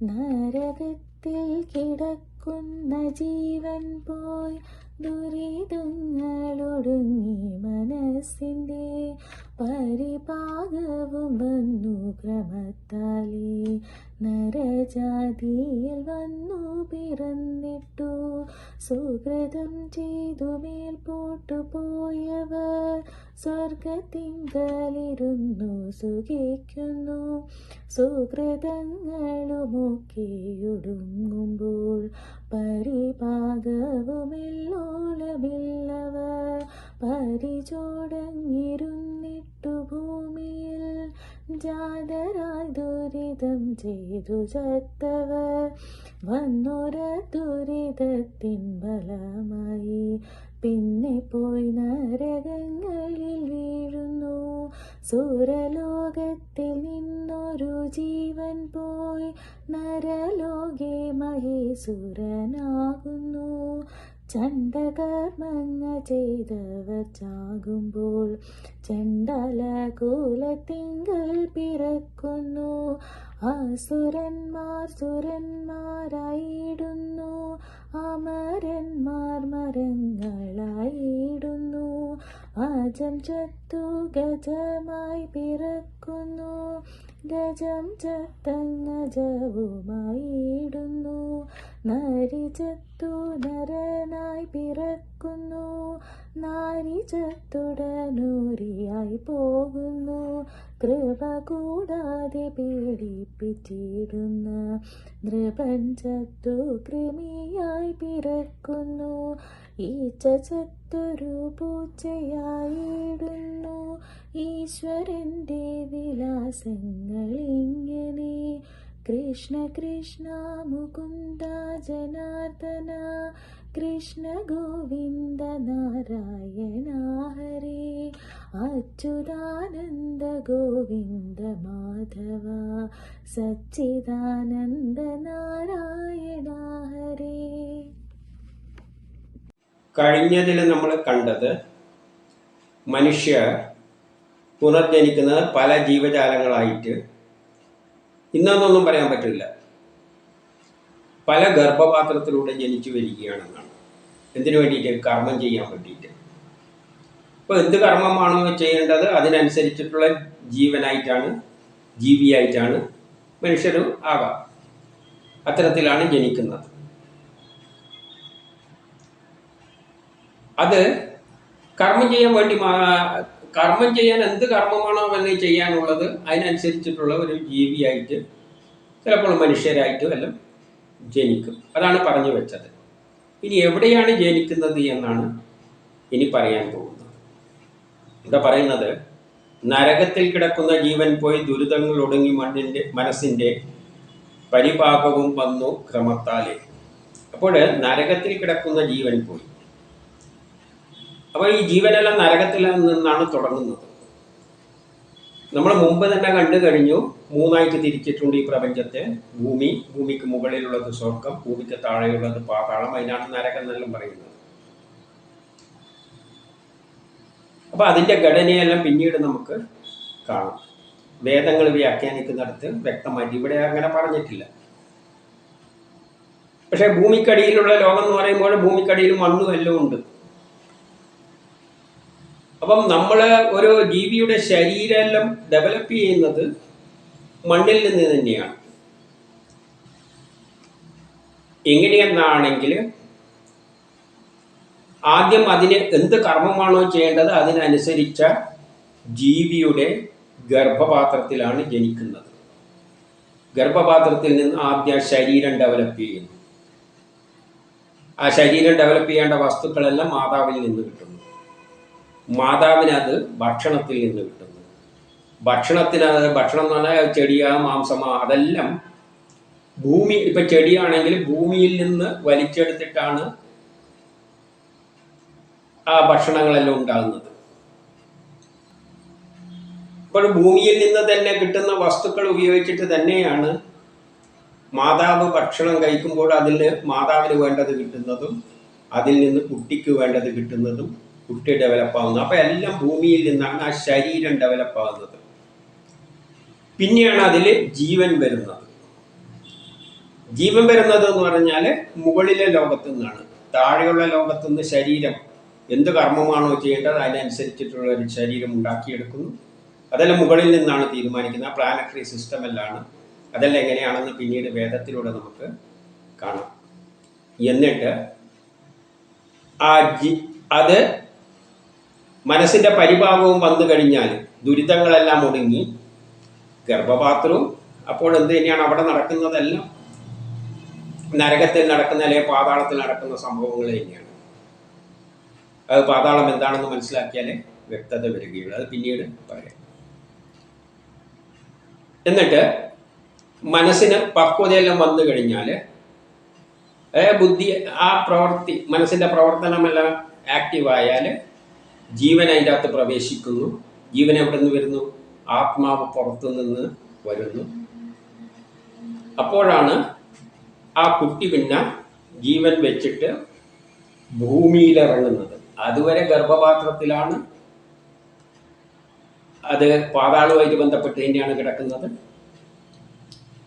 നരകത്തിൽ കിടക്കുന്ന ജീവൻ പോയി ദുരിതങ്ങളൊടുങ്ങി മനസ്സിന്റെ പരിപാകവും വന്നു ക്രമത്താലേ. നരജാതിയിൽ വന്നു പിറന്നിട്ടു. സുഹൃതം ചെയ്തു മേൽപോട്ടു പോയവർ സ്വർഗത്തിങ്കലിരുന്നു സുഖിക്കുന്നു. സുഹൃതങ്ങളുമൊക്കെയൊടുങ്ങുമ്പോൾ പരിപാകവുമെല്ലോളമില്ലവർ പരിചോടങ്ങിരുന്നിട്ടു ഭൂമിയിൽ ജാതരായി ദുരിതം ചെയ്തു ചത്തവർ. വന്നൊര ദുരിതത്തിൻ ബലമായി പിന്നെ പോയി നരകങ്ങളിൽ വീഴുന്നു. സൂരലോകത്തിൽ നിന്നൊരു ജീവൻ പോയി നരലോകെ മഹേസുരനാകുന്നു ചണ്ടകർമ്മങ്ങ ചെയ്തവർ ചാകുമ്പോൾ ചണ്ടല കൂലത്തിങ്കൾ പിറക്കുന്നു. അസുരന്മാർ സുരന്മാരായിടുന്നു. അമരന്മാർ മരങ്ങളായിടുന്നു. അജം ചത്തു ഗജമായി പിറക്കുന്നു. ഗജം ചത്തങ്ങജവുമായിടുന്നു. നരി ചത്തു നരനായി പിറക്കുന്നു. നാരി ചത്തുടനൂരിയായി പോകുന്നു. കൃപ കൂടാതെ പീഡിപ്പിച്ചിടുന്ന നൃപഞ്ചത്തു കൃമിയായി പിറക്കുന്നു. ഈച്ച ചത്തൊരു പൂച്ചയായിടുന്നു. ഈശ്വരന്റെ വിലാസങ്ങൾ ഇങ്ങനെ. കൃഷ്ണ കൃഷ്ണ മുകുന്ദ ജനാർദ്ദന. കൃഷ്ണ ഗോവിന്ദ നാരായണ ഹരേ. അച്യുതാനന്ദ ഗോവിന്ദ മാധവ. സച്ചിദാനന്ദ നാരായണ ഹരേ. കഴിഞ്ഞതിൽ നമ്മൾ കണ്ടത് മനുഷ്യ പുനർജനിക്കുന്നത് പല ജീവജാലങ്ങളായിട്ട്. ഇന്നതൊന്നും പറയാൻ പറ്റില്ല. പല ഗർഭപാത്രത്തിലൂടെ ജനിച്ചു വരികയാണെന്നാണ്. എന്തിനു വേണ്ടിയിട്ട്? കർമ്മം ചെയ്യാൻ വേണ്ടിയിട്ട്. അപ്പോൾ എന്ത് കർമ്മമാണോ ചെയ്യേണ്ടത് അതിനനുസരിച്ചിട്ടുള്ള ജീവനായിട്ടാണ് ജീവിയായിട്ടാണ് മനുഷ്യരും ആകാം. അത്തരത്തിലാണ് ജനിക്കുന്നത്. അത് കർമ്മം ചെയ്യാൻ വേണ്ടി കർമ്മം ചെയ്യാൻ എന്ത് കർമ്മമാണോ അവന് ചെയ്യാനുള്ളത് അതിനനുസരിച്ചിട്ടുള്ള ഒരു ജീവിയായിട്ട് ചിലപ്പോൾ മനുഷ്യരായിട്ടും എല്ലാം ജനിക്കും. അതാണ് പറഞ്ഞു വെച്ചത്. ഇനി എവിടെയാണ് ജനിക്കുന്നത് എന്നാണ് ഇനി പറയാൻ പോകുന്നത്. ഇവിടെ പറയുന്നത്? നരകത്തിൽ കിടക്കുന്ന ജീവൻ പോയി ദുരിതങ്ങൾ ഒടുങ്ങി മണ്ണിന്റെ മനസ്സിന്റെ പരിപാകവും വന്നു ക്രമത്താലേ. അപ്പോൾ നരകത്തിൽ കിടക്കുന്ന ജീവൻ പോയി. അപ്പോൾ ഈ ജീവനെല്ലാം നരകത്തിൽ നിന്നാണ് തുടങ്ങുന്നത്. നമ്മൾ മുമ്പ് തന്നെ കണ്ടു കഴിഞ്ഞു മൂന്നായിട്ട് തിരിച്ചിട്ടുണ്ട് ഈ പ്രപഞ്ചത്തെ. ഭൂമി ഭൂമിക്ക് മുകളിലുള്ളത് സ്വർഗം ഭൂമിക്ക് താഴെയുള്ളത് പാതാളം അതിനാണ് നരകം എന്നെല്ലാം പറയുന്നത്. അപ്പൊ അതിന്റെ ഘടനയെല്ലാം പിന്നീട് നമുക്ക് കാണാം. വേദങ്ങൾ വ്യാഖ്യാനിക്കുന്നിടത്ത് വ്യക്തമായിട്ട് ഇവിടെ അങ്ങനെ പറഞ്ഞിട്ടില്ല. പക്ഷേ ഭൂമിക്കടിയിലുള്ള ലോകം എന്ന് പറയുമ്പോൾ ഭൂമിക്കടിയിൽ മണ്ണും എല്ലാം ഉണ്ട്. അപ്പം നമ്മൾ ഒരു ജീവിയുടെ ശരീരമെല്ലാം ഡെവലപ്പ് ചെയ്യുന്നത് മണ്ണിൽ നിന്ന് തന്നെയാണ്. എങ്ങനെയെന്നാണെങ്കിൽ ആദ്യം അതിന് എന്ത് കർമ്മമാണോ ചെയ്യേണ്ടത് അതിനനുസരിച്ച ജീവിയുടെ ഗർഭപാത്രത്തിലാണ് ജനിക്കുന്നത്. ഗർഭപാത്രത്തിൽ നിന്ന് ആദ്യം ശരീരം ഡെവലപ്പ് ചെയ്യുന്നു. ആ ശരീരം ഡെവലപ്പ് ചെയ്യേണ്ട വസ്തുക്കളെല്ലാം മാതാവിൽ നിന്ന് കിട്ടുന്നു. മാതാവിന് അത് ഭക്ഷണത്തിൽ നിന്ന് കിട്ടുന്നു. ഭക്ഷണത്തിന് ഭക്ഷണം എന്ന് പറഞ്ഞാൽ ചെടിയാ മാംസമാ അതെല്ലാം ഭൂമി ഇപ്പൊ ചെടിയാണെങ്കിൽ ഭൂമിയിൽ നിന്ന് വലിച്ചെടുത്തിട്ടാണ് ആ ഭക്ഷണങ്ങളെല്ലാം ഉണ്ടാകുന്നത്. അപ്പോൾ ഭൂമിയിൽ നിന്ന് തന്നെ കിട്ടുന്ന വസ്തുക്കൾ ഉപയോഗിച്ചിട്ട് തന്നെയാണ് മാതാവ് ഭക്ഷണം കഴിക്കുമ്പോൾ അതിൽ മാതാവിന് വേണ്ടത് കിട്ടുന്നതും അതിൽ നിന്ന് കുട്ടിക്ക് വേണ്ടത് കിട്ടുന്നതും കുട്ടി ഡെവലപ്പ് ആവുന്നത് അപ്പോൾ എല്ലാം ഭൂമിയിൽ നിന്നാണ് ആ ശരീരം ഡെവലപ്പ് ആവുന്നത്. പിന്നെയാണ് അതിൽ ജീവൻ വരുന്നത്. ജീവൻ വരുന്നത് എന്ന് പറഞ്ഞാൽ മുകളിലെ ലോകത്തു നിന്നാണ്. താഴെയുള്ള ലോകത്തു നിന്ന് ശരീരം എന്ത് കർമ്മമാണോ ചെയ്യേണ്ടത് അതിനനുസരിച്ചിട്ടുള്ള ഒരു ശരീരം ഉണ്ടാക്കിയെടുക്കുന്നു. അതെല്ലാം മുകളിൽ നിന്നാണ് തീരുമാനിക്കുന്നത്. ആ പ്ലാനറ്ററി സിസ്റ്റം എല്ലാമാണ് അതെല്ലാം എങ്ങനെയാണെന്ന് പിന്നീട് വേദത്തിലൂടെ നമുക്ക് കാണാം. എന്നിട്ട് ആ ജി അത് മനസ്സിന്റെ പരിഭാവവും വന്നു കഴിഞ്ഞാൽ ദുരിതങ്ങളെല്ലാം ഒടുങ്ങി ഗർഭപാത്രവും അപ്പോൾ എന്ത് തന്നെയാണ് അവിടെ നടക്കുന്നതെല്ലാം? നരകത്തിൽ നടക്കുന്ന അല്ലെങ്കിൽ പാതാളത്തിൽ നടക്കുന്ന സംഭവങ്ങൾ തന്നെയാണ്. അത് പാതാളം എന്താണെന്ന് മനസ്സിലാക്കിയാലേ വ്യക്തത വരികയുള്ളൂ. അത് പിന്നീട് പറയാം. എന്നിട്ട് മനസ്സിന് പക്വതയെല്ലാം വന്നു കഴിഞ്ഞാൽ ബുദ്ധി ആ പ്രവൃത്തി മനസ്സിന്റെ പ്രവർത്തനമെല്ലാം ആക്റ്റീവ് ആയാൽ ജീവൻ അതിന്റെ പ്രവേശിക്കുന്നു. ജീവൻ എവിടെ നിന്ന് വരുന്നു? ആത്മാവ് പുറത്തു നിന്ന് വരുന്നു. അപ്പോഴാണ് ആ കുട്ടി പിന്നെ ജീവൻ വെച്ചിട്ട് ഭൂമിയിലിറങ്ങുന്നത്. അതുവരെ ഗർഭപാത്രത്തിലാണ്. അത് പാതാളുമായിട്ട് ബന്ധപ്പെട്ട് തന്നെയാണ് കിടക്കുന്നത്.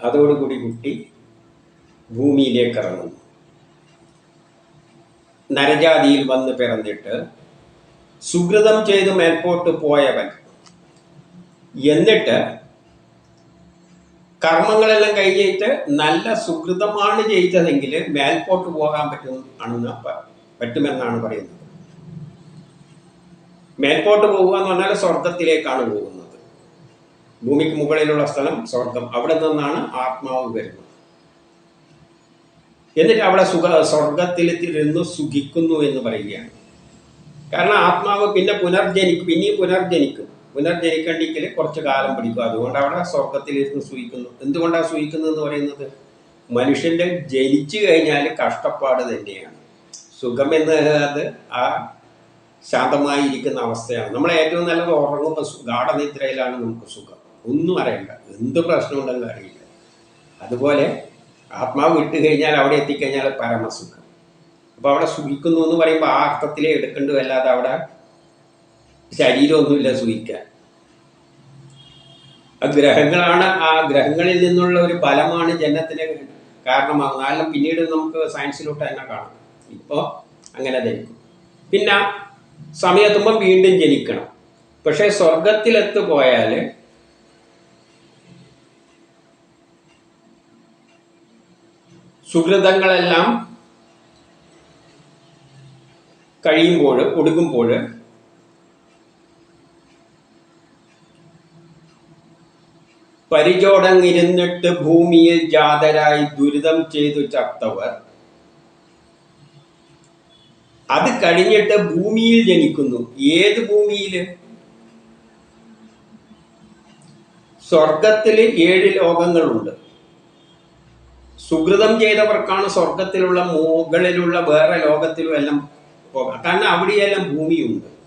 അതോടുകൂടി കുട്ടി ഭൂമിയിലേക്ക് ഇറങ്ങുന്നു നരജാതിയിൽ വന്ന് പിറന്നിട്ട് സുഹൃതം ചെയ്ത് മേൽപോട്ട് പോയവൻ. എന്നിട്ട് കർമ്മങ്ങളെല്ലാം കഴിഞ്ഞിട്ട് നല്ല സുഹൃതമാണ് ചെയ്തതെങ്കിൽ മേൽപോട്ട് പോകാൻ പറ്റും ആണെന്ന് പറ്റുമെന്നാണ് പറയുന്നത്. മേൽപോട്ട് പോകുക എന്ന് പറഞ്ഞാൽ സ്വർഗത്തിലേക്കാണ് പോകുന്നത്. ഭൂമിക്ക് മുകളിലുള്ള സ്ഥലം സ്വർഗം അവിടെ നിന്നാണ് ആത്മാവ് വരുന്നത്. എന്നിട്ട് അവിടെ സുഖ സ്വർഗത്തിൽ നിന്ന് സുഖിക്കുന്നു എന്ന് പറയുകയാണ്. കാരണം ആത്മാവ് പിന്നെ പുനർജനിക്കും പിന്നെയും പുനർജനിക്കും. പുനർജനിക്കണ്ടെങ്കിൽ കുറച്ച് കാലം പിടിക്കും. അതുകൊണ്ട് അവിടെ സ്വർഗത്തിലിരുന്ന് സൂഹിക്കുന്നു എന്തുകൊണ്ടാണ് സൂഹിക്കുന്നത് എന്ന് പറയുന്നത്? മനുഷ്യന്റെ ജനിച്ചു കഴിഞ്ഞാൽ കഷ്ടപ്പാട് തന്നെയാണ്. സുഖം അത് ആ ശാന്തമായി ഇരിക്കുന്ന അവസ്ഥയാണ്. നമ്മൾ ഏറ്റവും നല്ലത് ഉറങ്ങുമ്പോൾ ഗാഠനിദ്രയിലാണ് നമുക്ക് സുഖം. ഒന്നും അറിയണ്ട. എന്ത് പ്രശ്നമുണ്ടെന്ന് അറിയില്ല. അതുപോലെ ആത്മാവ് വിട്ടുകഴിഞ്ഞാൽ അവിടെ എത്തിക്കഴിഞ്ഞാൽ പരമസുഖം. അപ്പോൾ അവിടെ സുഖിക്കുന്നു എന്ന് പറയുമ്പോൾ ആ അർത്ഥത്തിലേ എടുക്കേണ്ടു അല്ലാതെ അവിടെ ശരീരമൊന്നുമില്ല സുഖിക്കാൻ. ആ ഗ്രഹങ്ങളാണ് ആ ഗ്രഹങ്ങളിൽ നിന്നുള്ള ഒരു ഫലമാണ് ജനത്തിന് കാരണമാകുന്നത്. അല്ല പിന്നീട് നമുക്ക് സയൻസിലോട്ട് തന്നെ കാണാം. ഇപ്പോൾ അങ്ങനെ ധരിക്കും. പിന്നെ സമയത്തുമ്പോൾ വീണ്ടും ജനിക്കണം. പക്ഷേ സ്വർഗത്തിലെത്തു പോയാൽ സുഹൃതങ്ങളെല്ലാം കഴിയുമ്പോൾ ഒടുക്കുമ്പോൾ പരിചോടങ്ങിരുന്നിട്ട് ഭൂമിയിൽ ജാതരായി ദുരിതം ചെയ്തു ചത്തവർ അത് കഴിഞ്ഞിട്ട് ഭൂമിയിൽ ജനിക്കുന്നു. ഏത് ഭൂമിയിൽ? സ്വർഗത്തിൽ ഏഴ് ലോകങ്ങളുണ്ട്. സുഹൃതം ചെയ്തവർക്കാണ് സ്വർഗത്തിലുള്ള മുകളിലുള്ള വേറെ ലോകത്തിലും എല്ലാം പോകാം കാരണം അവിടെയെല്ലാം ഭൂമിയുണ്ട്.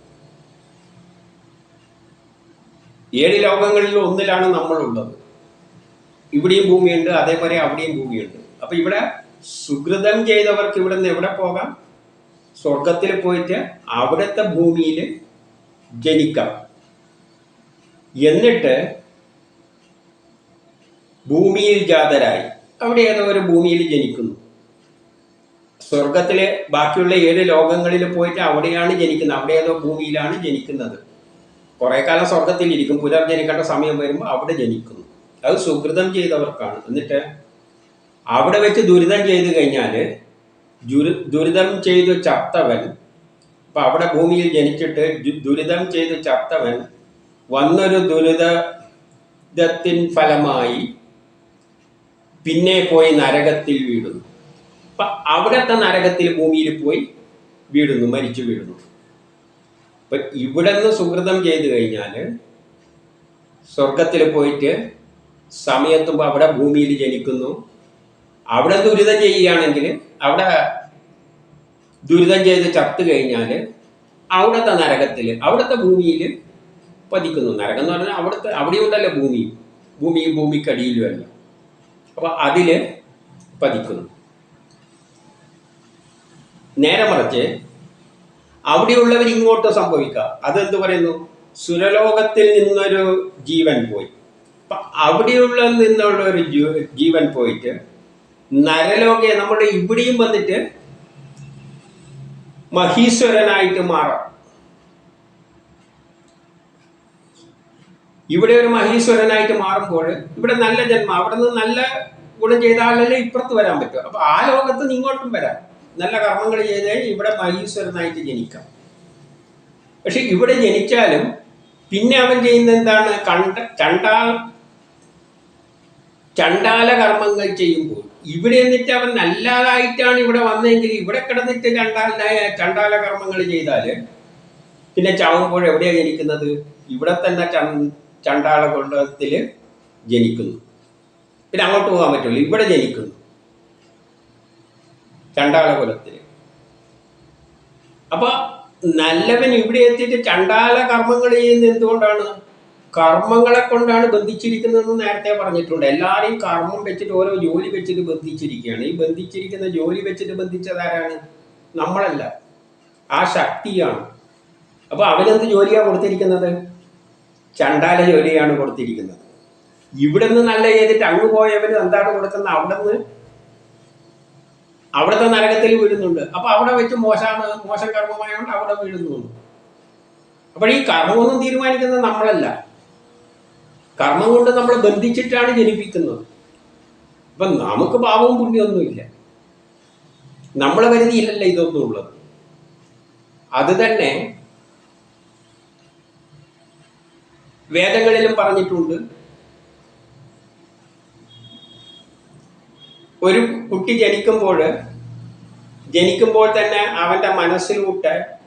ഏഴ് ലോകങ്ങളിൽ ഒന്നിലാണ് നമ്മളുള്ളത്. ഇവിടെയും ഭൂമിയുണ്ട് അതേപോലെ അവിടെയും ഭൂമിയുണ്ട്. അപ്പൊ ഇവിടെ സുഹൃതം ചെയ്തവർക്ക് ഇവിടെ നിന്ന് എവിടെ പോകാം? സ്വർഗത്തിൽ പോയിട്ട് അവിടുത്തെ ഭൂമിയിൽ ജനിക്കാം. എന്നിട്ട് ഭൂമിയിൽ ജാതരായി. അവിടെ ഏതോ ഒരു ഭൂമിയിൽ ജനിക്കുന്നു. സ്വർഗത്തിലെ ബാക്കിയുള്ള ഏഴ് ലോകങ്ങളിൽ പോയിട്ട് അവിടെയാണ് ജനിക്കുന്നത്. അവിടെ ഏതോ ഭൂമിയിലാണ് ജനിക്കുന്നത്. കുറെ കാലം സ്വർഗത്തിൽ ഇരിക്കും. പുനർജനിക്കേണ്ട സമയം വരുമ്പോൾ അവിടെ ജനിക്കുന്നു. അത് സുഹൃതം ചെയ്തവർക്കാണ്. എന്നിട്ട് അവിടെ വെച്ച് ദുരിതം ചെയ്തു കഴിഞ്ഞാൽ ദുരിതം ചെയ്തു ചത്തവൻ ഇപ്പൊ അവിടെ ഭൂമിയിൽ ജനിച്ചിട്ട് ദുരിതം ചെയ്തു ചത്തവൻ വന്നൊരു ദുരിതത്തിൻ ഫലമായി പിന്നെ പോയി നരകത്തിൽ വീഴുന്നു. അപ്പൊ അവിടത്തെ നരകത്തിൽ ഭൂമിയിൽ പോയി വീടുന്നു മരിച്ചു വീടുന്നു അപ്പൊ ഇവിടെ നിന്ന് സുഹൃതം ചെയ്തു കഴിഞ്ഞാൽ സ്വർഗത്തിൽ പോയിട്ട് സമയത്തുമ്പോൾ അവിടെ ഭൂമിയിൽ ജനിക്കുന്നു. അവിടെ ദുരിതം ചെയ്യുകയാണെങ്കിൽ അവിടെ ദുരിതം ചെയ്ത് ചത്തു കഴിഞ്ഞാൽ അവിടുത്തെ നരകത്തിൽ അവിടുത്തെ ഭൂമിയിൽ പതിക്കുന്നു. നരകം എന്ന് പറഞ്ഞാൽ അവിടുത്തെ അവിടെയുണ്ടല്ലോ ഭൂമി. ഭൂമിയും ഭൂമിക്കടിയിലും അല്ല. അപ്പൊ അതിൽ പതിക്കുന്നു. നേരെ മറിച്ച് അവിടെയുള്ളവർ ഇങ്ങോട്ട് സംഭവിക്കുക. അതെന്ത് പറയുന്നു? സുരലോകത്തിൽ നിന്നൊരു ജീവൻ പോയി. അവിടെയുള്ള നിന്നുള്ള ഒരു ജീവൻ പോയിട്ട് നരലോകെ നമ്മുടെ ഇവിടെയും വന്നിട്ട് മഹീശ്വരനായിട്ട് മാറാം. ഇവിടെ ഒരു മഹീശ്വരനായിട്ട് മാറുമ്പോൾ ഇവിടെ നല്ല ജന്മം അവിടെ നിന്ന് നല്ല ഗുണം ചെയ്ത ആളല്ലേ ഇപ്പുറത്ത് വരാൻ പറ്റും. അപ്പൊ ആ ലോകത്ത് നിന്ന് ഇങ്ങോട്ടും വരാം. നല്ല കർമ്മങ്ങൾ ചെയ്ത് കഴിഞ്ഞ് ഇവിടെ മഹീശ്വരനായിട്ട് ജനിക്കാം. പക്ഷെ ഇവിടെ ജനിച്ചാലും പിന്നെ അവൻ ചെയ്യുന്ന എന്താണ്? കണ്ട ചണ്ടാൽ ചണ്ടാല കർമ്മങ്ങൾ ചെയ്യുമ്പോൾ ഇവിടെ എന്നിട്ട് അവൻ നല്ലതായിട്ടാണ് ഇവിടെ വന്നതെങ്കിൽ ഇവിടെ കിടന്നിട്ട് ചണ്ടാലായ ചണ്ടാല കർമ്മങ്ങൾ ചെയ്താൽ പിന്നെ ചാവുമ്പോൾ എവിടെയാണ് ജനിക്കുന്നത്? ഇവിടെ തന്നെ ചണ്ടാള കൊണ്ടത്തിൽ ജനിക്കുന്നു. പിന്നെ അങ്ങോട്ട് പോകാൻ പറ്റുള്ളൂ. ഇവിടെ ജനിക്കുന്നു. ചണ്ടാള കുലത്തിൽ. അപ്പൊ നല്ലവൻ ഇവിടെ എത്തിയിട്ട് ചണ്ടാല കർമ്മങ്ങൾ ചെയ്യുന്നത് എന്തുകൊണ്ടാണ്? കർമ്മങ്ങളെ കൊണ്ടാണ് ബന്ധിച്ചിരിക്കുന്നതെന്ന് നേരത്തെ പറഞ്ഞിട്ടുണ്ട്. എല്ലാവരെയും കർമ്മം വെച്ചിട്ട് ഓരോ ജോലി വെച്ചിട്ട് ബന്ധിച്ചിരിക്കുകയാണ്. ഈ ബന്ധിച്ചിരിക്കുന്ന ജോലി വെച്ചിട്ട് ബന്ധിച്ചതാരാണ് നമ്മളല്ല. ആ ശക്തിയാണ്. അപ്പൊ അവനെന്ത് ജോലിയാണ് കൊടുത്തിരിക്കുന്നത്? ചണ്ടാല ജോലിയാണ് കൊടുത്തിരിക്കുന്നത്. ഇവിടെ നിന്ന് നല്ല ചെയ്തിട്ട് അങ്ങ് പോയവന് എന്താണ് കൊടുക്കുന്നത്? അവിടെ നിന്ന് അവിടുത്തെ നരകത്തിൽ വീഴുന്നുണ്ട്. അപ്പൊ അവിടെ വെച്ച് മോശമാണ് മോശം കർമ്മമായതുകൊണ്ട് അവിടെ വീഴുന്നു. അപ്പോൾ ഈ കർമ്മമൊന്നും തീരുമാനിക്കുന്നത് നമ്മളല്ല. കർമ്മം കൊണ്ട് നമ്മൾ ബന്ധിച്ചിട്ടാണ് ജനിപ്പിക്കുന്നത്. അപ്പൊ നമുക്ക് പാപവും പുണ്യമൊന്നുമില്ല നമ്മളെ വരുതിയില്ലല്ല ഇതൊന്നും ഉള്ളത്. അത് തന്നെ വേദങ്ങളിലും പറഞ്ഞിട്ടുണ്ട്. ഒരു കുട്ടി ജനിക്കുമ്പോൾ ജനിക്കുമ്പോൾ തന്നെ അവന്റെ മനസ്സിലൂട്ട്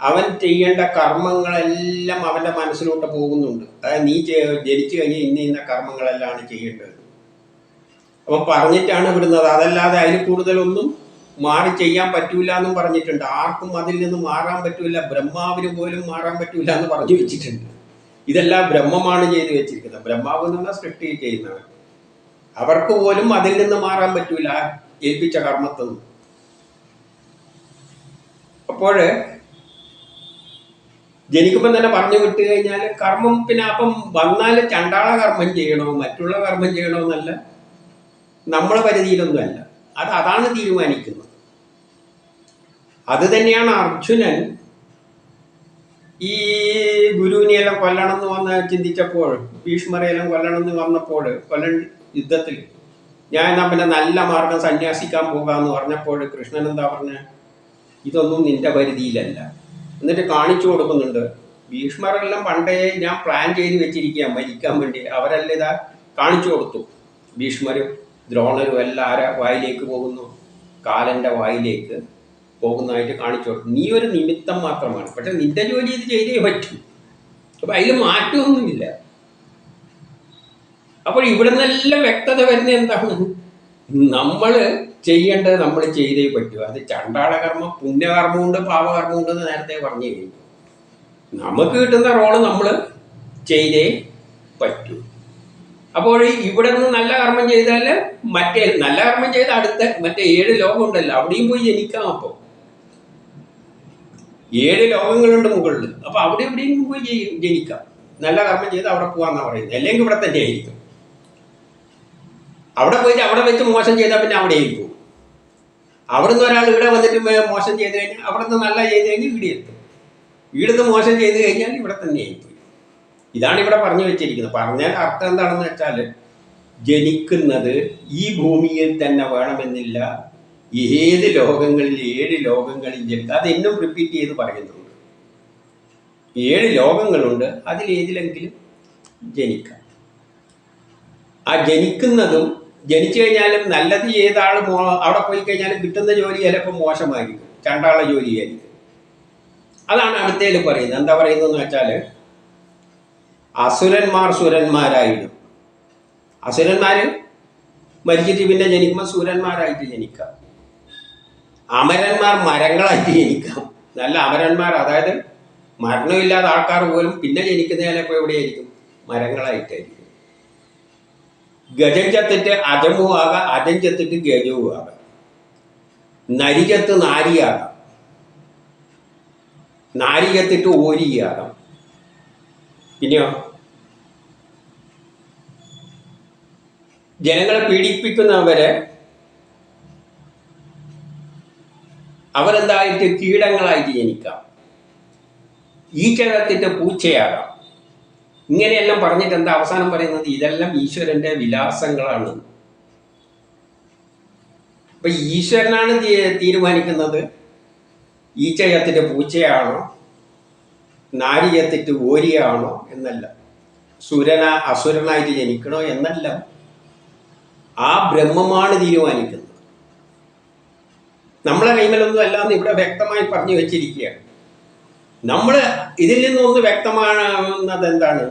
അവൻ ചെയ്യേണ്ട കർമ്മങ്ങളെല്ലാം അവന്റെ മനസ്സിലൂട്ട് പോകുന്നുണ്ട്. അതായത് നീ ജനിച്ചു കഴിഞ്ഞാൽ ഇന്ന ഇന്ന കർമ്മങ്ങളെല്ലാം ചെയ്യേണ്ടത്. അപ്പം പറഞ്ഞിട്ടാണ് വിടുന്നത്. അതല്ലാതെ അതിൽ കൂടുതലൊന്നും മാറി ചെയ്യാൻ പറ്റൂല എന്നും പറഞ്ഞിട്ടുണ്ട്. ആർക്കും അതിൽ നിന്ന് മാറാൻ പറ്റൂല. ബ്രഹ്മാവിന് പോലും മാറാൻ പറ്റൂല എന്ന് പറഞ്ഞു വെച്ചിട്ടുണ്ട്. ഇതെല്ലാം ബ്രഹ്മമാണ് ചെയ്തു വെച്ചിരിക്കുന്നത്. ബ്രഹ്മാവ് എന്നുള്ള സൃഷ്ടി ചെയ്യുന്നവൻ. അവർക്ക് പോലും അതിൽ നിന്ന് മാറാൻ പറ്റൂല ഏൽപ്പിച്ച കർമ്മത്തിൽ നിന്ന്. അപ്പോൾ ജനിക്കുമ്പോൾ തന്നെ പറഞ്ഞു വിട്ട് കഴിഞ്ഞാൽ കർമ്മം പിന്നെ അപ്പം വന്നാൽ ചണ്ടാള കർമ്മം ചെയ്യണോ മറ്റുള്ള കർമ്മം ചെയ്യണോ എന്നല്ല നമ്മളെ പരിധിയിലൊന്നുമല്ല അത് അതാണ് തീരുമാനിക്കുന്നത്. അത് തന്നെയാണ് അർജുനൻ ഈ ഗുരുവിനെയെല്ലാം കൊല്ലണം എന്ന് വന്ന് ചിന്തിച്ചപ്പോൾ ഭീഷ്മരെയെല്ലാം കൊല്ലണം എന്ന് വന്നപ്പോൾ കൊല്ലൻ യുദ്ധത്തിൽ. ഞാൻ എന്നാ പിന്നെ നല്ല മാർഗം സന്യാസിക്കാൻ പോകാന്ന് പറഞ്ഞപ്പോൾ കൃഷ്ണൻ എന്താ പറഞ്ഞ? ഇതൊന്നും നിന്റെ പരിധിയിലല്ല. എന്നിട്ട് കാണിച്ചു കൊടുക്കുന്നുണ്ട്. ഭീഷ്മരെല്ലാം പണ്ടേ ഞാൻ പ്ലാൻ ചെയ്ത് വെച്ചിരിക്കുക മരിക്കാൻ വേണ്ടി അവരെല്ലാം ഇതാ കാണിച്ചു കൊടുത്തു. ഭീഷ്മരും ദ്രോണരും എല്ലാവരും വായിലേക്ക് പോകുന്നു? കാലന്റെ വായിലേക്ക് പോകുന്നതായിട്ട് കാണിച്ചു കൊടുക്കും നീ ഒരു നിമിത്തം മാത്രമാണ്. പക്ഷെ നിന്റെ ജോലി ഇത് ചെയ്തേ പറ്റൂ. അപ്പൊ അതിൽ മാറ്റമൊന്നുമില്ല. അപ്പോൾ ഇവിടെ നിന്നെല്ലാം വ്യക്തത വരുന്നത് എന്താണ്? നമ്മൾ ചെയ്യേണ്ടത് നമ്മൾ ചെയ്തേ പറ്റൂ. അത് ചണ്ടാള കർമ്മം പുണ്യകർമ്മമുണ്ട് പാപകർമ്മമുണ്ട് എന്ന് നേരത്തെ പറഞ്ഞു കഴിഞ്ഞു. നമുക്ക് കിട്ടുന്ന റോൾ നമ്മൾ ചെയ്തേ പറ്റൂ. അപ്പോൾ ഇവിടെ നിന്ന് നല്ല കർമ്മം ചെയ്താൽ മറ്റേ നല്ല കർമ്മം ചെയ്ത അടുത്ത മറ്റേ ഏഴ് ലോകമുണ്ടല്ലോ അവിടെയും പോയി ജനിക്കാം അപ്പോൾ. ഏഴ് ലോകങ്ങളുണ്ട് മുകളിൽ അപ്പോൾ അവിടെ എവിടെയും പോയി ജനിക്കാം. നല്ല കർമ്മം ചെയ്ത് അവിടെ പോവാന്നാ പറയുന്നത്. അല്ലെങ്കിൽ ഇവിടെ തന്നെ ആയിരിക്കും. അവിടെ പോയിട്ട് അവിടെ വെച്ച് മോശം ചെയ്താൽ പിന്നെ അവിടെയും പോകും. അവിടെ നിന്ന് ഒരാൾ ഇവിടെ വന്നിട്ട് മോശം ചെയ്ത് കഴിഞ്ഞാൽ അവിടെ നിന്ന് നല്ല ചെയ്ത് കഴിഞ്ഞാൽ ഇവിടെ എത്തും. ഇവിടുന്ന് മോശം ചെയ്ത് കഴിഞ്ഞാൽ ഇവിടെ തന്നെ ആയിപ്പോയി ഇതാണ് ഇവിടെ പറഞ്ഞു വെച്ചിരിക്കുന്നത്. പറഞ്ഞാൽ അർത്ഥം എന്താണെന്ന് വെച്ചാൽ ജനിക്കുന്നത് ഈ ഭൂമിയിൽ തന്നെ വേണമെന്നില്ല. ഏത് ലോകങ്ങളിൽ ഏഴ് ലോകങ്ങളിൽ ജനിക്കുക അത് എന്നും റിപ്പീറ്റ് ചെയ്ത് പറയുന്നുണ്ട്. ഏഴ് ലോകങ്ങളുണ്ട്. അതിൽ ഏതിലെങ്കിലും ജനിക്കാം. ആ ജനിക്കുന്നതും ജനിച്ചു കഴിഞ്ഞാലും നല്ലത് മോ അവിടെ പോയി കഴിഞ്ഞാലും കിട്ടുന്ന ജോലി ചിലപ്പോൾ മോശമായിരിക്കും. ചണ്ടാള ജോലിയായിരിക്കും അതാണ് അടുത്തേൽ പറയുന്നത്. എന്താ പറയുന്നതെന്ന് വെച്ചാൽ അസുരന്മാർ സുരന്മാരായിടും. അസുരന്മാർ മരിച്ചിട്ട് പിന്നെ ജനിക്കുമ്പോൾ സുരന്മാരായിട്ട് ജനിക്കാം. അമരന്മാർ മരങ്ങളായിട്ട് ജനിക്കാം. നല്ല അമരന്മാർ അതായത് മരണമില്ലാത്ത ആൾക്കാർ പോലും പിന്നെ ജനിക്കുന്നതിനെ ഇപ്പോൾ എവിടെയായിരിക്കും മരങ്ങളായിട്ടായിരിക്കും. ഗജം ചത്തിട്ട് അജവും ആകാം അജം ചത്തിട്ട് ഗജവും ആകാം നരിചത്ത് നാരിയാകാം. നാരികത്തിട്ട് ഓരിയാകാം. പിന്നെയോ? ജനങ്ങളെ പീഡിപ്പിക്കുന്നവരെ അവരെന്തായിട്ട് കീടങ്ങളായിട്ട് ജനിക്കാം. ഈച്ചകത്തിട്ട് പൂച്ചയാകാം. ഇങ്ങനെയെല്ലാം പറഞ്ഞിട്ട് എന്താ അവസാനം പറയുന്നത്? ഇതെല്ലാം ഈശ്വരന്റെ വിലാസങ്ങളാണ്. അപ്പൊ ഈശ്വരനാണ് തീരുമാനിക്കുന്നത്. ഈച്ച ചത്തിട്ട് പൂച്ചയാണോ? നാരി ഓരിയാണോ? എന്നല്ല. സുരന അസുരനായിട്ട് ജനിക്കണോ എന്നല്ല. ആ ബ്രഹ്മമാണ് തീരുമാനിക്കുന്നത്. നമ്മളെ കൈമലൊന്നും അല്ലാന്ന് ഇവിടെ വ്യക്തമായി പറഞ്ഞു വെച്ചിരിക്കുകയാണ്. നമ്മൾ ഇതിൽ നിന്നൊന്ന് വ്യക്തമാകുന്നത് എന്താണ്?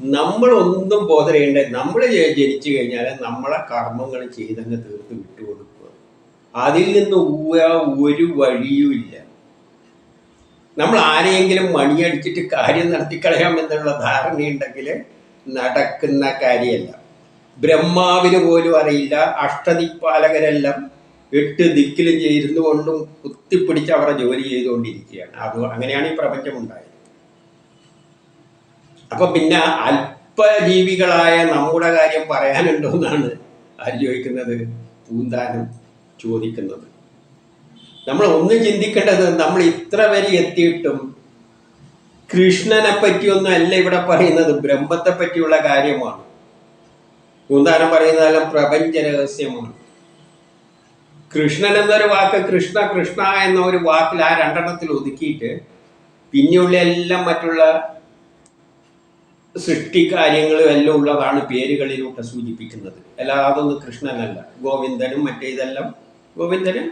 നമ്മൾ ഒന്നും ബോധരേണ്ട നമ്മൾ ജനിച്ചു കഴിഞ്ഞാൽ നമ്മളെ കർമ്മങ്ങൾ ചെയ്തങ്ങ് തീർത്ത് വിട്ടുകൊടുക്കുക. അതിൽ നിന്ന് ഒരു വഴിയുമില്ല നമ്മൾ ആരെയെങ്കിലും മണിയടിച്ചിട്ട് കാര്യം നടത്തിക്കളയാം എന്നുള്ള ധാരണയുണ്ടെങ്കിൽ നടക്കുന്ന കാര്യമല്ല. ബ്രഹ്മാവിന് പോലും അറിയില്ല അഷ്ടദിക്പാലകരെല്ലാം എട്ട് ദിക്കിലും ചേരുന്നു കൊണ്ടും കുത്തിപ്പിടിച്ച് അവരുടെ ജോലി ചെയ്തുകൊണ്ടിരിക്കുകയാണ്. അത് അങ്ങനെയാണ് ഈ പ്രപഞ്ചം ഉണ്ടായത് അപ്പൊ പിന്നെ അല്പജീവികളായ നമ്മുടെ കാര്യം പറയാനുണ്ടോ എന്നാണ് ആര് ചോദിക്കുന്നത്? പൂന്താനം ചോദിക്കുന്നത്. നമ്മൾ ഒന്നും ചിന്തിക്കേണ്ടത് നമ്മൾ ഇത്ര വരെ എത്തിയിട്ടും കൃഷ്ണനെ പറ്റിയൊന്നും അല്ല ഇവിടെ പറയുന്നത് ബ്രഹ്മത്തെ പറ്റിയുള്ള കാര്യമാണ്. പൂന്താനം പറയുന്നതെല്ലാം പ്രപഞ്ച രഹസ്യമാണ് കൃഷ്ണൻ എന്നൊരു വാക്ക് കൃഷ്ണ കൃഷ്ണ എന്ന ഒരു വാക്കിൽ ആ രണ്ടെണ്ണത്തിൽ ഒതുക്കിയിട്ട് പിന്നെയുള്ള എല്ലാം മറ്റുള്ള സൃഷ്ടി കാര്യങ്ങളും എല്ലാം ഉള്ളതാണ് പേരുകളിലൂടെ സൂചിപ്പിക്കുന്നത്. അല്ലാതെ അതൊന്നും കൃഷ്ണനല്ല. ഗോവിന്ദനും മറ്റേ ഇതെല്ലാം ഗോവിന്ദന്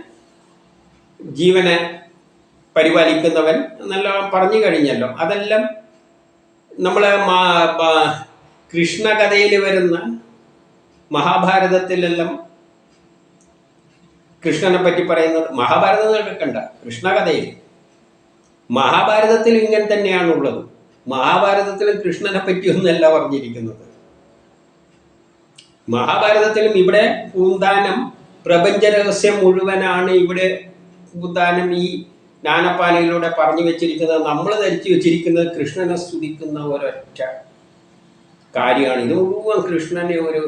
ജീവനെ പരിപാലിക്കുന്നവൻ എന്നെല്ലാം പറഞ്ഞു കഴിഞ്ഞല്ലോ. അതെല്ലാം നമ്മളെ കൃഷ്ണകഥയിൽ വരുന്ന മഹാഭാരതത്തിലെല്ലാം കൃഷ്ണനെ പറ്റി പറയുന്നത് മഹാഭാരതം എടുക്കണ്ട കൃഷ്ണകഥയിൽ. മഹാഭാരതത്തിൽ ഇങ്ങനെ തന്നെയാണുള്ളത്. മഹാഭാരതത്തിലും കൃഷ്ണനെ പറ്റിയൊന്നല്ല പറഞ്ഞിരിക്കുന്നത്. മഹാഭാരതത്തിലും ഇവിടെ പൂന്താനം പ്രപഞ്ച രഹസ്യം മുഴുവനാണ് ഇവിടെ പൂന്താനം ഈ ജ്ഞാനപ്പാനയിലൂടെ പറഞ്ഞു വെച്ചിരിക്കുന്നത്. നമ്മൾ ധരിച്ചു വെച്ചിരിക്കുന്നത് കൃഷ്ണനെ സ്തുതിക്കുന്ന ഒരൊറ്റ കാര്യമാണ്. ഇത് മുഴുവൻ കൃഷ്ണനെ ഒരു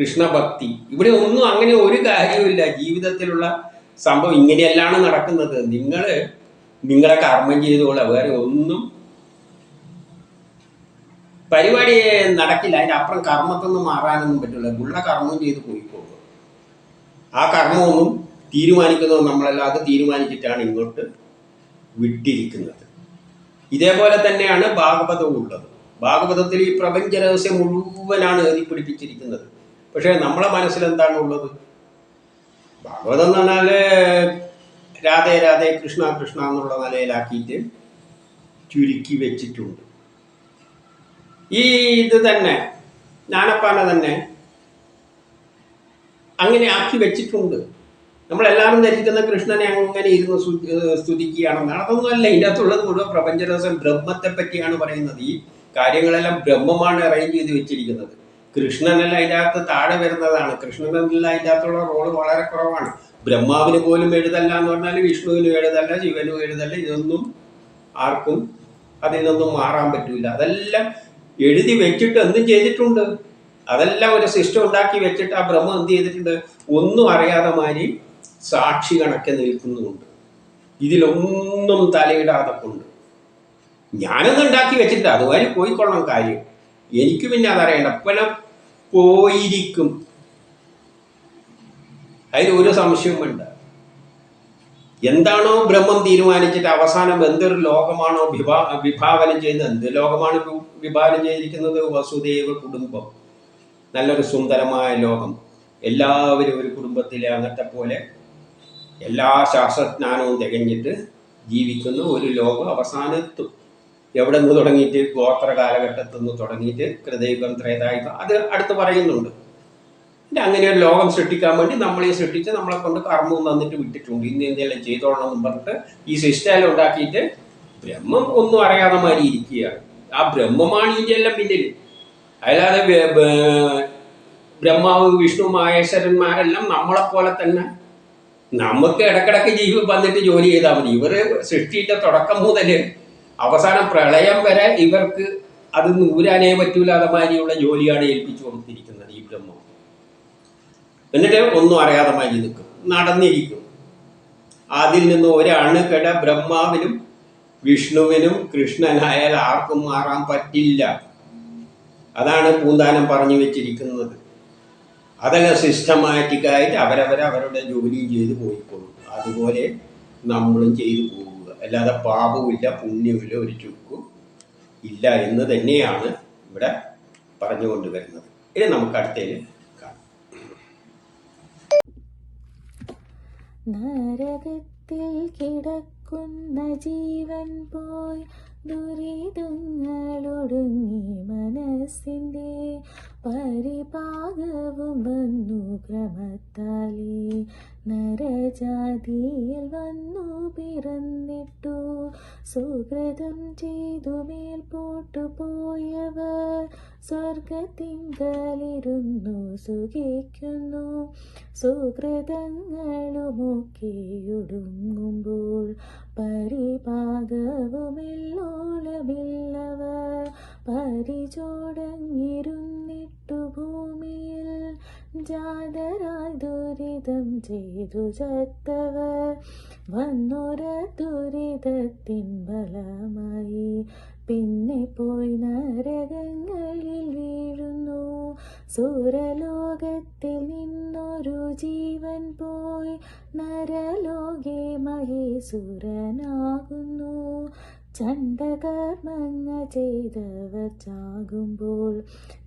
കൃഷ്ണഭക്തി. ഇവിടെ ഒന്നും അങ്ങനെ ഒരു കാര്യവുമില്ല. ജീവിതത്തിലുള്ള സംഭവം ഇങ്ങനെയല്ലാണ് നടക്കുന്നത്. നിങ്ങൾ നിങ്ങളെ കർമ്മം ചെയ്തോളാം വേറെ ഒന്നും പരിപാടി നടക്കില്ല. അതിനപ്പുറം കർമ്മത്തൊന്നും മാറാനൊന്നും പറ്റില്ല. ഉള്ള കർമ്മം ചെയ്ത് പോയിക്കോളൂ. ആ കർമ്മമൊന്നും തീരുമാനിക്കുന്നത് നമ്മളല്ല അത് തീരുമാനിച്ചിട്ടാണ് ഇങ്ങോട്ട് വിട്ടിരിക്കുന്നത്. ഇതേപോലെ തന്നെയാണ് ഭാഗവതവും ഉള്ളത്. ഭാഗവതത്തിൽ ഈ പ്രപഞ്ച രഹസ്യം മുഴുവനാണ് എഴുതി പിടിപ്പിച്ചിരിക്കുന്നത്. പക്ഷേ നമ്മളെ മനസ്സിൽ എന്താണ് ഉള്ളത് ഭാഗവതം എന്ന് പറഞ്ഞാൽ രാധേ രാധേ കൃഷ്ണ കൃഷ്ണ എന്നുള്ള നിലയിലാക്കിയിട്ട് ചുരുക്കി വെച്ചിട്ടുണ്ട്. ഈ ഇത് തന്നെ ജ്ഞാനപ്പാന തന്നെ അങ്ങനെ ആക്കി വെച്ചിട്ടുണ്ട്. നമ്മളെല്ലാവരും ധരിക്കുന്ന കൃഷ്ണനെ അങ്ങനെ ഇരുന്ന് സ്തുതിക്കുകയാണെന്നാണ്. അതൊന്നുമല്ല ഇതിന്റെ അകത്തുള്ളത് മുഴുവൻ പ്രപഞ്ചരസം ബ്രഹ്മത്തെ പറ്റിയാണ് പറയുന്നത്. ഈ കാര്യങ്ങളെല്ലാം ബ്രഹ്മമാണ് അറേഞ്ച് ചെയ്ത് വെച്ചിരിക്കുന്നത്. കൃഷ്ണനല്ല അതിന്റെ അകത്ത് താഴെ വരുന്നതാണ്. കൃഷ്ണനല്ല അതിന്റെ അകത്തുള്ള റോൾ വളരെ കുറവാണ്. ബ്രഹ്മാവിന് പോലും എഴുതല്ല എന്ന് പറഞ്ഞാൽ വിഷ്ണുവിനും എഴുതല്ല ശിവനും എഴുതല്ല. ഇതൊന്നും ആർക്കും അതിൽ നിന്നൊന്നും മാറാൻ പറ്റില്ല അതെല്ലാം എഴുതി വെച്ചിട്ട് എന്തും ചെയ്തിട്ടുണ്ട്. അതെല്ലാം ഒരു സിസ്റ്റം ഉണ്ടാക്കി വെച്ചിട്ട് ആ ബ്രഹ്മം എന്ത് ചെയ്തിട്ടുണ്ട്? ഒന്നും അറിയാതെ മാതിരി സാക്ഷി കണക്കെ നിൽക്കുന്നുമുണ്ട് ഇതിലൊന്നും തലയിടാതെ കൊണ്ട്. ഞാനൊന്നും ഉണ്ടാക്കി വെച്ചിട്ട് അതുവരെ പോയിക്കൊള്ളണം കാര്യം. എനിക്ക് പിന്നെ അതറിയണ്ട പിന്നെ പോയിരിക്കും. അതിൽ ഒരു സംശയവും വേണ്ട. എന്താണോ ബ്രഹ്മം തീരുമാനിച്ചിട്ട് അവസാനം എന്തൊരു ലോകമാണോ വിഭാ വിഭാവനം ചെയ്യുന്നത്? എന്ത് ലോകമാണ് വിഭാവനം ചെയ്തിരിക്കുന്നത്? വസുദേവ കുടുംബം. നല്ലൊരു സുന്ദരമായ ലോകം. എല്ലാവരും ഒരു കുടുംബത്തിലെ അങ്ങനത്തെ പോലെ എല്ലാ ശാസ്ത്രജ്ഞാനവും തികഞ്ഞിട്ട് ജീവിക്കുന്ന ഒരു ലോകം അവസാനത്തും എവിടെ നിന്ന് തുടങ്ങിയിട്ട് ഗോത്ര കാലഘട്ടത്തിൽ നിന്ന് തുടങ്ങിയിട്ട് കൃതയുഗം ത്രേതായുഗം അത് അടുത്ത് പറയുന്നുണ്ട്. പിന്നെ അങ്ങനെ ഒരു ലോകം സൃഷ്ടിക്കാൻ വേണ്ടി നമ്മളെ സൃഷ്ടിച്ച് നമ്മളെ കൊണ്ട് കർമ്മവും തന്നിട്ട് വിട്ടിട്ടുണ്ട്. ഇന്ന് എന്തെല്ലാം ചെയ്തോളണം എന്ന് പറഞ്ഞിട്ട് ഈ സിസ്റ്റം ഉണ്ടാക്കിയിട്ട് ബ്രഹ്മം ഒന്നും അറിയാതെ മാതിരി ഇരിക്കുകയാണ്. ആ ബ്രഹ്മമാണ് ഇതിന്റെ എല്ലാം പിന്നിൽ അല്ലാതെ ബ്രഹ്മാവ് വിഷ്ണു മഹേശ്വരന്മാരെല്ലാം നമ്മളെ പോലെ തന്നെ നമുക്ക് ഇടക്കിടക്ക് ജീവി വന്നിട്ട് ജോലി ചെയ്താൽ മതി. ഇവർ സൃഷ്ടിയുടെ തുടക്കം മുതൽ അവസാനം പ്രളയം വരെ ഇവർക്ക് അത് നൂരാനേ പറ്റൂലാതെ മാതിരിയുള്ള ജോലിയാണ് ഏൽപ്പിച്ചു കൊടുത്തിരിക്കുന്നത് ഈ ബ്രഹ്മം. എന്നിട്ട് ഒന്നും അറിയാതെ മാതിരി നിൽക്കും. നടന്നിരിക്കും. അതിൽ നിന്ന് ഒരണുകട ബ്രഹ്മാവിനും വിഷ്ണുവിനും കൃഷ്ണനായാൽ ആർക്കും മാറാൻ പറ്റില്ല. അതാണ് പൂന്താനം പറഞ്ഞു വെച്ചിരിക്കുന്നത്. അതെല്ലാം സിസ്റ്റമാറ്റിക്കായിട്ട് അവരവരവരുടെ ജോലിയും ചെയ്തു പോയിക്കൊള്ളും. അതുപോലെ നമ്മളും ചെയ്തു പോവുക അല്ലാതെ പാപവുമില്ല പുണ്യവുമില്ല ഒരു ചുക്കും ഇല്ല എന്ന് തന്നെയാണ് ഇവിടെ പറഞ്ഞുകൊണ്ട് വരുന്നത്. ഇനി നമുക്ക് അടുത്തതിൽ കാണാം. കിടക്കുന്ന ജീവൻ പോയി ദുരിതങ്ങളൊടുങ്ങി മനസ്സിന്റെ പരിപാകവും വന്നു ക്രമത്താലേ. നരജാതിയിൽ വന്നു പിറന്നിട്ടു. സുഹൃതം ചെയ്തു മേൽപോട്ടു പോയവർ സ്വർഗത്തിങ്കലിരുന്നു സുഖിക്കുന്നു. സുഹൃതങ്ങളുമൊക്കെയൊടുങ്ങുമ്പോൾ പരിപാകവുമെല്ലോളമില്ലവർ പരിചോടങ്ങിരുന്നിട്ടു ഭൂമിയിൽ ജാതരായി ദുരിതം ചെയ്തു ചത്തവർ. വന്നൊര ദുരിതത്തിൻ ഫലമായി പിന്നെ പോയി നരകങ്ങളിൽ വീഴുന്നു. സൂരലോകത്തിൽ നിന്നൊരു ജീവൻ പോയി നരലോകെ മഹേസുരനാകുന്നു ചണ്ടകർമ്മങ്ങ ചെയ്തവർ ചാകുമ്പോൾ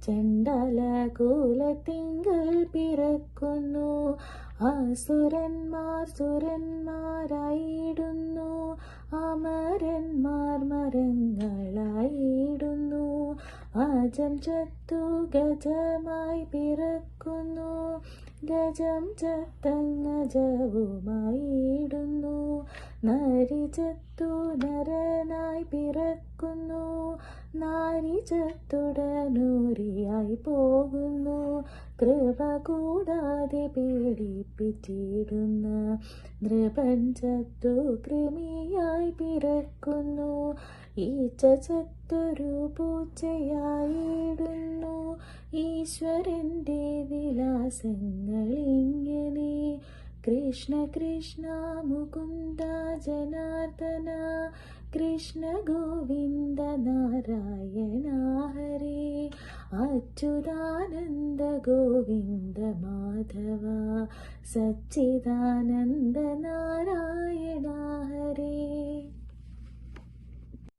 ചണ്ടല കുലത്തിങ്കൽ പിറക്കുന്നു. അസുരന്മാർ സുരന്മാരായിടുന്നു. അമരന്മാർ മരങ്ങളായിടുന്നു. അജം ചത്തു ഗജമായി പിറക്കുന്നു. ഗജം ചത്തങ്ങജവുമായിടുന്നു നരി ചത്തു നരനായി പിറക്കുന്നു. നാരിചത്തുടനൂരിയായി പോകുന്നു. കൃപ കൂടാതെ പീഡിപ്പിച്ചിടുന്ന നൃപഞ്ചത്തു ചത്തു കൃമിയായി പിറക്കുന്നു. ഈച്ച ചത്തൊരു പൂച്ചയായിടുന്നു ഈശ്വരന്റെ വിലാസങ്ങൾ कृष्ण कृष्ण मुकुन्द जनार्दना कृष्ण गोविन्द नारायण हरे अच्युतानन्द गोविन्द माधव सच्चिदानन्द नारायण हरे।